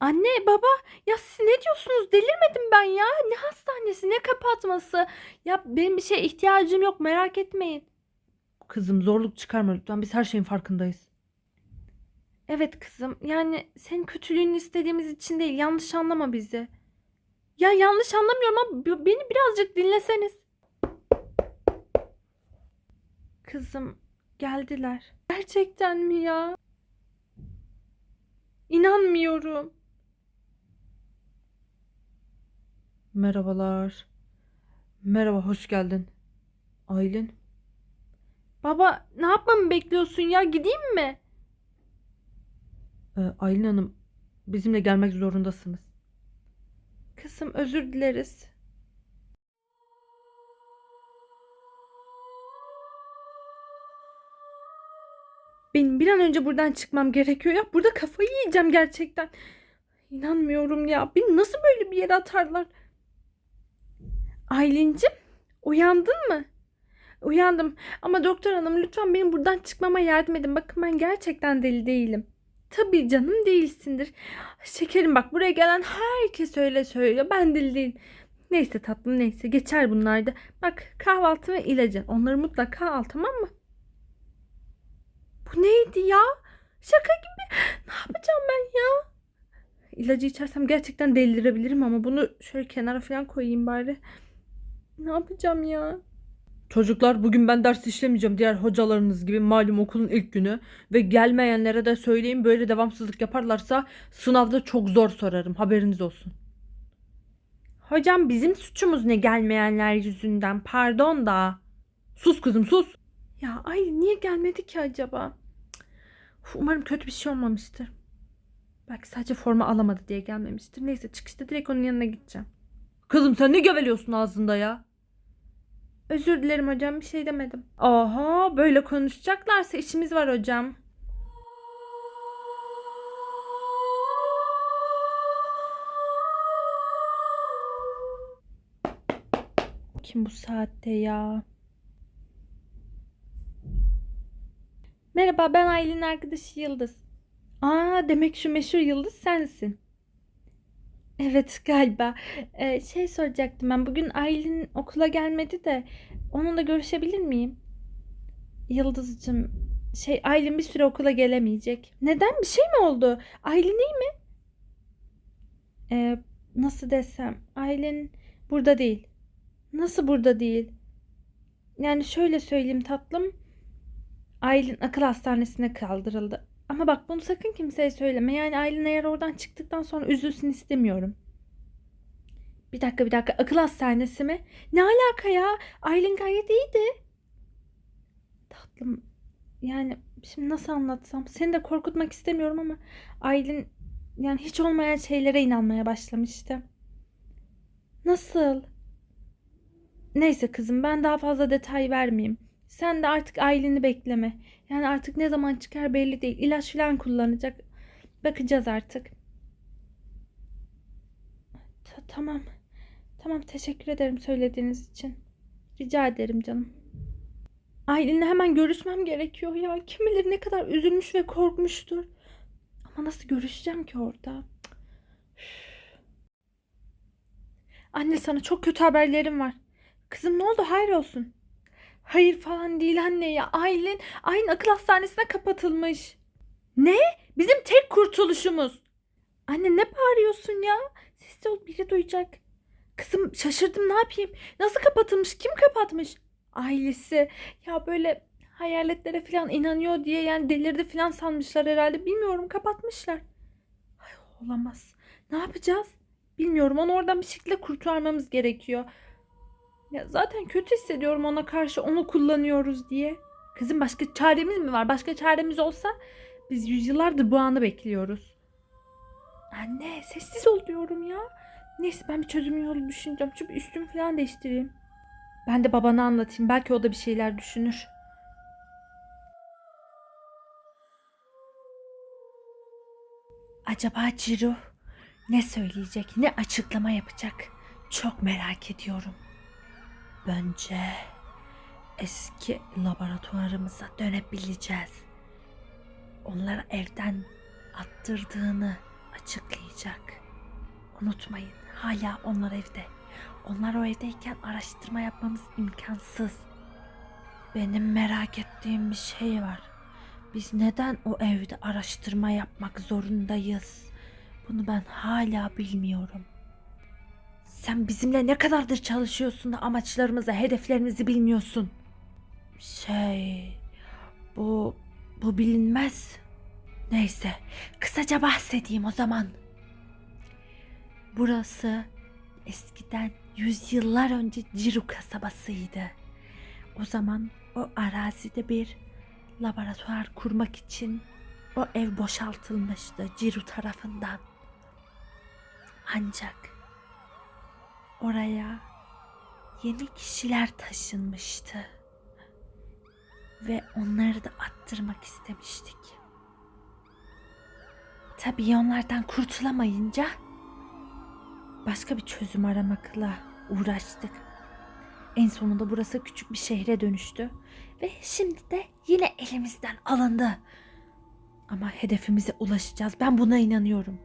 Anne baba ya siz ne diyorsunuz delirmedim ben ya. Ne hastanesi ne kapatması. Ya benim bir şeye ihtiyacım yok merak etmeyin. Kızım zorluk çıkarma lütfen biz her şeyin farkındayız. Evet kızım yani senin kötülüğünü istediğimiz için değil yanlış anlama bizi. Ya yanlış anlamıyorum ama beni birazcık dinleseniz. Kızım geldiler. Gerçekten mi ya? İnanmıyorum. Merhabalar. Merhaba hoş geldin. Aylin. Baba ne yapmamı bekliyorsun ya gideyim mi? Ee, Aylin Hanım bizimle gelmek zorundasınız. Kızım özür dileriz. Benim bir an önce buradan çıkmam gerekiyor ya. Burada kafayı yiyeceğim gerçekten. İnanmıyorum ya. Beni nasıl böyle bir yere atarlar? Aylin'cim uyandın mı? Uyandım ama doktor hanım lütfen benim buradan çıkmama yardım edin. Bakın ben gerçekten deli değilim. Tabii canım değilsindir. Şekerim bak buraya gelen herkes öyle söylüyor. Ben deli değilim. Neyse tatlım neyse geçer bunlar da. Bak kahvaltı ve ilacın. Onları mutlaka al tamam mı? Bu neydi ya? Şaka gibi. Ne yapacağım ben ya? İlacı içersem gerçekten delirebilirim ama bunu şöyle kenara falan koyayım bari. Ne yapacağım ya? Çocuklar bugün ben ders işlemeyeceğim diğer hocalarınız gibi malum okulun ilk günü ve gelmeyenlere de söyleyeyim böyle devamsızlık yaparlarsa sınavda çok zor sorarım haberiniz olsun. Hocam bizim suçumuz ne gelmeyenler yüzünden? Pardon da. Sus kızım sus. Ya ay niye gelmedi ki acaba? Uf, Umarım kötü bir şey olmamıştır. Belki sadece forma alamadı diye gelmemiştir. Neyse çıkışta direkt onun yanına gideceğim. Kızım sen ne geveliyorsun ağzında ya? Özür dilerim hocam bir şey demedim. Oha böyle konuşacaklarsa işimiz var hocam. Kim bu saatte ya? Merhaba ben Aylin'in arkadaşı Yıldız. Aa demek şu meşhur Yıldız sensin. Evet galiba. Ee, şey soracaktım ben. Bugün Aylin okula gelmedi de onunla görüşebilir miyim? Yıldız'cığım şey Aylin bir süre okula gelemeyecek. Neden? Bir şey mi oldu? Aylin iyi mi? Ee, nasıl desem? Aylin burada değil. Nasıl burada değil? Yani şöyle söyleyeyim tatlım. Aylin akıl hastanesine kaldırıldı. Ama bak bunu sakın kimseye söyleme. Yani Aylin eğer oradan çıktıktan sonra üzülsün istemiyorum. Bir dakika bir dakika. Akıl hastanesi mi? Ne alaka ya? Aylin gayet iyiydi. Tatlım. Yani şimdi nasıl anlatsam? Seni de korkutmak istemiyorum ama Aylin yani hiç olmayan şeylere inanmaya başlamıştı. Nasıl? Neyse kızım ben daha fazla detay vermeyeyim. Sen de artık Aylin'i bekleme. Yani artık ne zaman çıkar belli değil. İlaç falan kullanacak. Bakacağız artık. Ta- tamam. Tamam teşekkür ederim söylediğiniz için. Rica ederim canım. Aylin'le hemen görüşmem gerekiyor ya. Kim bilir ne kadar üzülmüş ve korkmuştur. Ama nasıl görüşeceğim ki orada? Anne sana çok kötü haberlerim var. Kızım ne oldu? Hayır olsun. Hayır falan değil anne ya. Aylin, Aylin akıl hastanesine kapatılmış. Ne? Bizim tek kurtuluşumuz. Anne ne bağırıyorsun ya? Sessiz ol biri duyacak. Kızım şaşırdım ne yapayım? Nasıl kapatılmış? Kim kapatmış? Ailesi. Ya böyle hayaletlere falan inanıyor diye yani delirdi falan sanmışlar herhalde. Bilmiyorum kapatmışlar. Ay, olamaz. Ne yapacağız? Bilmiyorum onu oradan bir şekilde kurtarmamız gerekiyor. Ya zaten kötü hissediyorum ona karşı onu kullanıyoruz diye. Kızım başka çaremiz mi var? Başka çaremiz olsa biz yüzyıllardır bu anı bekliyoruz. Anne sessiz ol diyorum ya. Neyse ben bir çözüm yolu düşüneceğim. Bir üstümü falan değiştireyim. Ben de babana anlatayım. Belki o da bir şeyler düşünür. Acaba Ciro ne söyleyecek, ne açıklama yapacak? Çok merak ediyorum. Bence eski laboratuvarımıza dönebileceğiz. Onları evden attırdığını açıklayacak. Unutmayın hala onlar evde. Onlar o evdeyken araştırma yapmamız imkansız. Benim merak ettiğim bir şey var. Biz neden o evde araştırma yapmak zorundayız? Bunu ben hala bilmiyorum. Sen bizimle ne kadardır çalışıyorsun da amaçlarımızı, hedeflerimizi bilmiyorsun? Şey, bu bu bilinmez. Neyse, kısaca bahsedeyim o zaman. Burası eskiden yüzyıllar önce Ciru kasabasıydı. O zaman o arazide bir laboratuvar kurmak için o ev boşaltılmıştı Ciru tarafından. Ancak oraya yeni kişiler taşınmıştı. Ve onları da attırmak istemiştik. Tabii onlardan kurtulamayınca başka bir çözüm aramakla uğraştık. En sonunda burası küçük bir şehre dönüştü ve şimdi de yine elimizden alındı. Ama hedefimize ulaşacağız. Ben buna inanıyorum.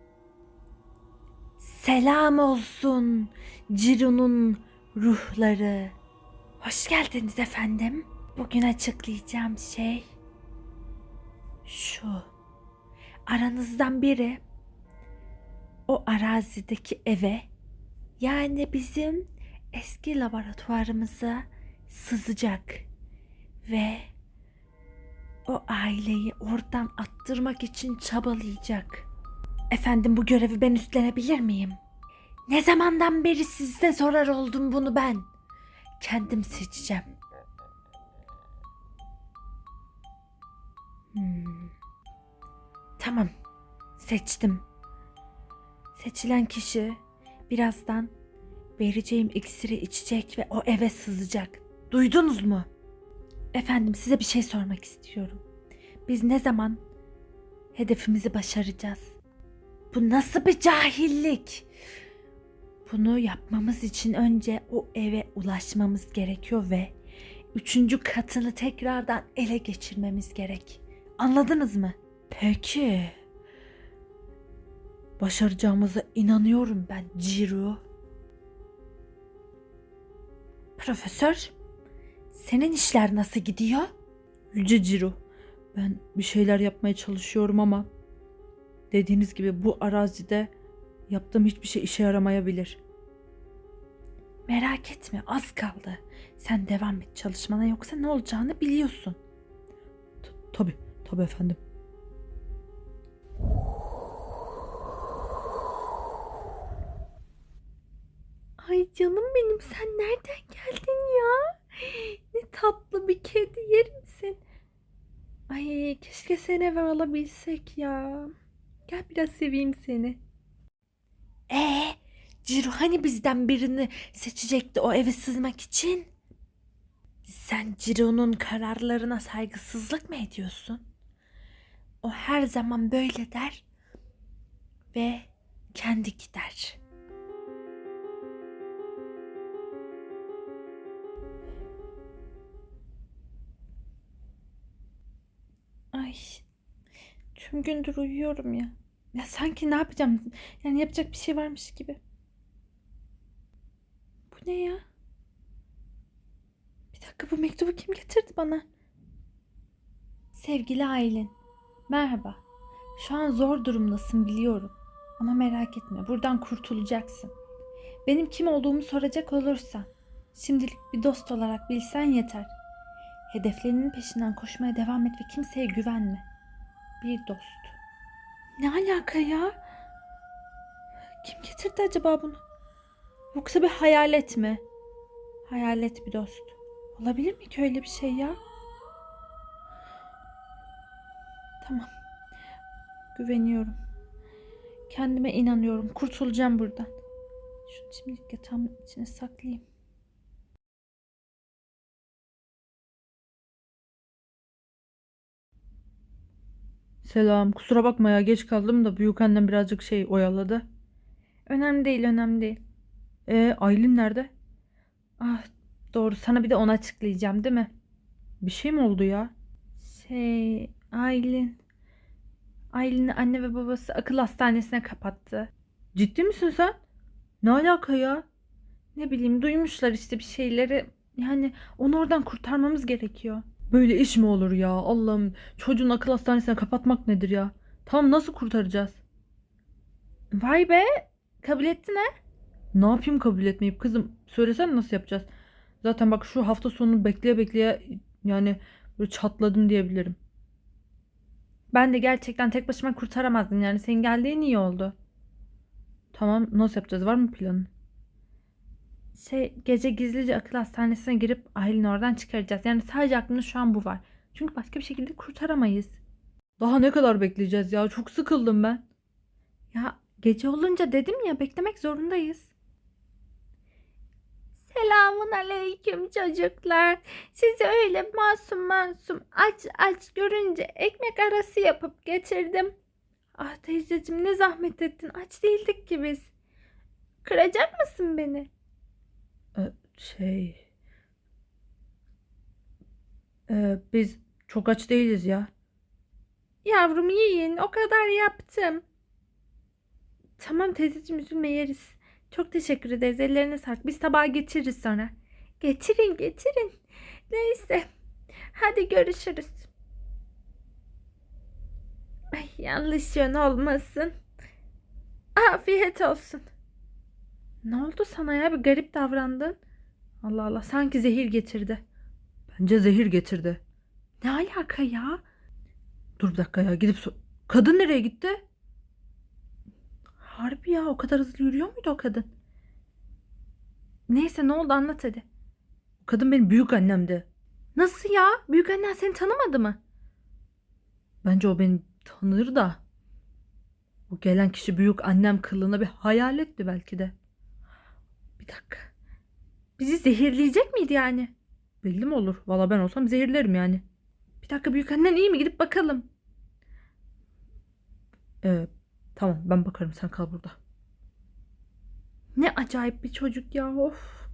Selam olsun Ciru'nun ruhları. Hoş geldiniz efendim. Bugün açıklayacağım şey şu. Aranızdan biri o arazideki eve yani bizim eski laboratuvarımıza sızacak ve o aileyi oradan attırmak için çabalayacak. Efendim bu görevi ben üstlenebilir miyim? Ne zamandan beri sizde sorar oldum bunu ben. Kendim seçeceğim. Hmm. Tamam. Seçtim. Seçilen kişi birazdan vereceğim iksiri içecek ve o eve sızacak. Duydunuz mu? Efendim size bir şey sormak istiyorum. Biz ne zaman hedefimizi başaracağız? Bu nasıl bir cahillik? Bunu yapmamız için önce o eve ulaşmamız gerekiyor ve üçüncü katını tekrardan ele geçirmemiz gerek. Anladınız mı? Peki. Başaracağımıza inanıyorum ben Ciro. Profesör, senin işler nasıl gidiyor? Yüce Ciro. Ben bir şeyler yapmaya çalışıyorum ama dediğiniz gibi bu arazide yaptığım hiçbir şey işe yaramayabilir. Merak etme az kaldı. Sen devam et çalışmana yoksa ne olacağını biliyorsun. T- tabii, tabii efendim. Ay canım benim sen nereden geldin ya? Ne tatlı bir kedi yer misin? Ay keşke seni eve alabilsek ya. Gel biraz seveyim seni. Ee, Ciro hani bizden birini seçecekti o eve sızmak için? Sen Ciro'nun kararlarına saygısızlık mı ediyorsun? O her zaman böyle der ve kendi gider. Ay tüm gündür uyuyorum ya. Ya sanki ne yapacağım? Yani yapacak bir şey varmış gibi. Bu ne ya? Bir dakika bu mektubu kim getirdi bana? Sevgili Aylin. Merhaba. Şu an zor durumdasın biliyorum. Ama merak etme buradan kurtulacaksın. Benim kim olduğumu soracak olursan. Şimdilik bir dost olarak bilsen yeter. Hedeflerinin peşinden koşmaya devam et ve kimseye güvenme. Bir dost. Ne alaka ya? Kim getirdi acaba bunu? Yoksa bir hayalet mi? Hayalet bir dost. Olabilir mi ki öyle bir şey ya? Tamam. Güveniyorum. Kendime inanıyorum. Kurtulacağım buradan. Şunu şimdilik yatağımın içine saklayayım. Selam. Kusura bakma ya geç kaldım da büyük annem birazcık şey oyaladı. Önemli değil, önemli değil. E Aylin nerede? Ah, doğru. Sana bir de onu açıklayacağım, değil mi? Bir şey mi oldu ya? Şey, Aylin. Aylin'i anne ve babası akıl hastanesine kapattı. Ciddi misin sen? Ne alaka ya? Ne bileyim duymuşlar işte bir şeyleri. Yani onu oradan kurtarmamız gerekiyor. Böyle iş mi olur ya? Allah'ım çocuğun akıl hastanesine kapatmak nedir ya? Tamam nasıl kurtaracağız? Vay be kabul ettin ha? Ne yapayım kabul etmeyip kızım? Söylesen nasıl yapacağız? Zaten bak şu hafta sonu bekleye bekleye yani böyle çatladım diyebilirim. Ben de gerçekten tek başıma kurtaramazdım yani senin geldiğin iyi oldu. Tamam nasıl yapacağız? Var mı planın? Şey gece gizlice akıl hastanesine girip Aylin'i oradan çıkaracağız. Yani sadece aklımda şu an bu var. Çünkü başka bir şekilde kurtaramayız. Daha ne kadar bekleyeceğiz ya? Çok sıkıldım ben. Ya gece olunca dedim ya beklemek zorundayız. Selamun aleyküm çocuklar. Sizi öyle masum masum aç aç görünce ekmek arası yapıp getirdim. Ah teyzeciğim ne zahmet ettin. Aç değildik ki biz. Kıracak mısın beni? Şey... Ee, biz çok aç değiliz ya. Yavrum yiyin o kadar yaptım. Tamam teyzeciğim üzülme yeriz. Çok teşekkür ederiz ellerine sağlık. Biz tabağı getiririz sonra. Getirin getirin. Neyse. Hadi görüşürüz. Ay, yanlış yön olmasın. Afiyet olsun. Ne oldu sana ya? Bir garip davrandın. Allah Allah sanki zehir getirdi. Bence zehir getirdi. Ne alaka ya? Dur bir dakika ya gidip sor- Kadın nereye gitti? Harbi ya o kadar hızlı yürüyor muydu o kadın? Neyse ne oldu anlat hadi. O kadın benim büyük annemdi. Nasıl ya? Büyük annen seni tanımadı mı? Bence o beni tanır da. O gelen kişi büyük annem kılığına bir hayaletti belki de. Bir dakika. Bizi zehirleyecek miydi yani? Belli mi olur? Valla ben olsam zehirlerim yani. Bir dakika büyük annen iyi mi? Gidip bakalım. Ee, tamam ben bakarım sen kal burada. Ne acayip bir çocuk ya of.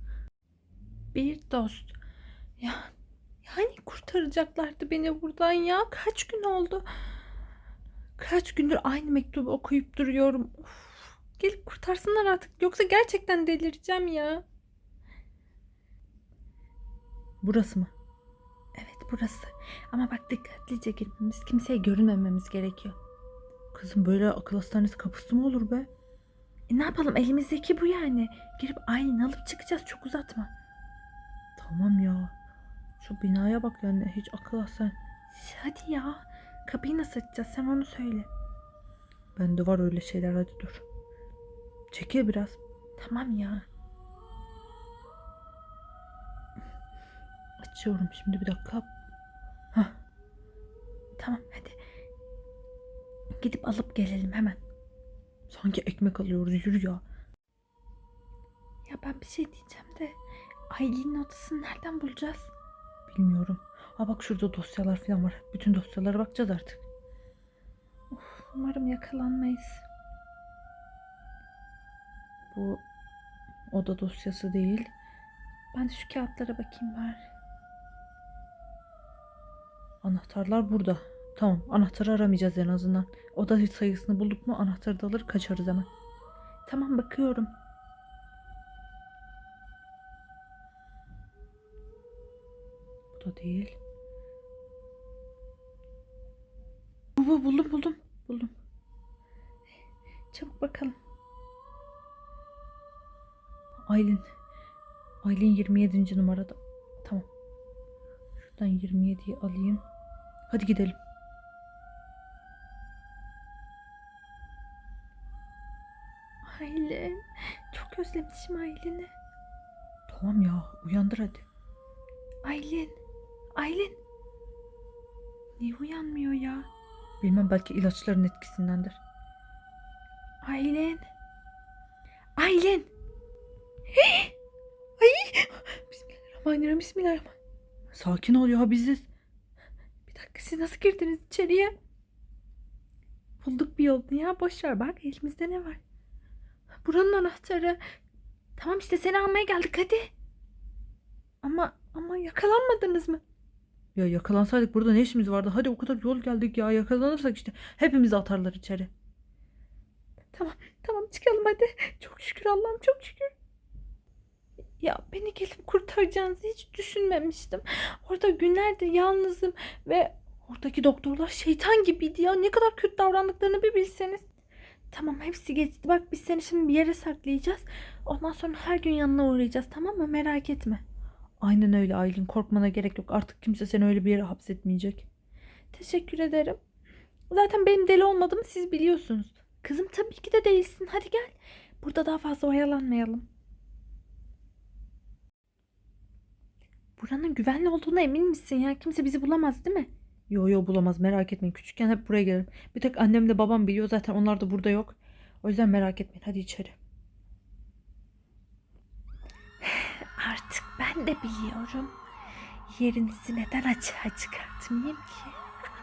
Bir dost. Ya yani kurtaracaklardı beni buradan ya. Kaç gün oldu? Kaç gündür aynı mektubu okuyup duruyorum. Of. Gelip kurtarsınlar artık. Yoksa gerçekten delireceğim ya. Burası mı? Evet burası. Ama bak dikkatlice girmemiz, kimseye görünmememiz gerekiyor. Kızım böyle akıl hastanesi kapısı mı olur be? E ne yapalım elimizdeki bu yani. Girip aynen alıp çıkacağız çok uzatma. Tamam ya. Şu binaya bak yani hiç akıl hastanesi. Hadi ya. Kapıyı nasıl açacağız sen onu söyle. Bende var öyle şeyler hadi dur. Çekil biraz. Tamam ya. Açıyorum şimdi bir dakika. Tamam hadi. Gidip alıp gelelim hemen. Sanki ekmek alıyoruz yürü ya. Ya ben bir şey diyeceğim de Aylin'in odasını nereden bulacağız? Bilmiyorum. Ha bak şurada dosyalar falan var. Bütün dosyalara bakacağız artık. Of, umarım yakalanmayız. Bu oda dosyası değil. Ben de şu kağıtlara bakayım bari. Anahtarlar burada. Tamam anahtarı aramayacağız en azından. Oda sayısını bulduk mu anahtarı da alır kaçarız hemen. Tamam bakıyorum. Bu da değil. Bu, bu buldum buldum. Buldum. Çabuk bakalım. Aylin. Aylin 27. numarada. Şuradan 27'yi alayım. Hadi gidelim. Aylin. Çok özlemişim Aylin'i. Tamam ya uyandır hadi. Aylin. Aylin. Niye uyanmıyor ya? Bilmem belki ilaçların etkisindendir. Aylin. Aylin. Ay. Bismillahirrahmanirrahim. Bismillahirrahmanirrahim. Sakin ol ya biziz. Bir dakika siz nasıl girdiniz içeriye? Bulduk bir yolunu ya. Boş ver bak elimizde ne var? Buranın anahtarı. Tamam işte seni almaya geldik hadi. Ama ama yakalanmadınız mı? Ya yakalansaydık burada ne işimiz vardı? Hadi o kadar yol geldik ya. Yakalanırsak işte hepimizi atarlar içeri. Tamam tamam çıkalım hadi. Çok şükür Allah'ım çok şükür. Ya beni gelip kurtaracağınızı hiç düşünmemiştim. Orada günlerdir yalnızım ve oradaki doktorlar şeytan gibiydi ya. Ne kadar kötü davrandıklarını bir bilseniz. Tamam hepsi geçti. Bak biz seni şimdi bir yere saklayacağız. Ondan sonra her gün yanına uğrayacağız tamam mı? Merak etme. Aynen öyle Aylin. Korkmana gerek yok. Artık kimse seni öyle bir yere hapsetmeyecek. Teşekkür ederim. Zaten benim deli olmadığımı siz biliyorsunuz. Kızım tabii ki de değilsin. Hadi gel. Burada daha fazla oyalanmayalım. Buranın güvenli olduğuna emin misin ya? Kimse bizi bulamaz değil mi? Yo yo bulamaz merak etmeyin. Küçükken hep buraya gelirim. Bir tek annemle babam biliyor zaten onlar da burada yok. O yüzden merak etmeyin hadi içeri. Artık ben de biliyorum. Yerinizi neden açığa çıkartmayayım ki?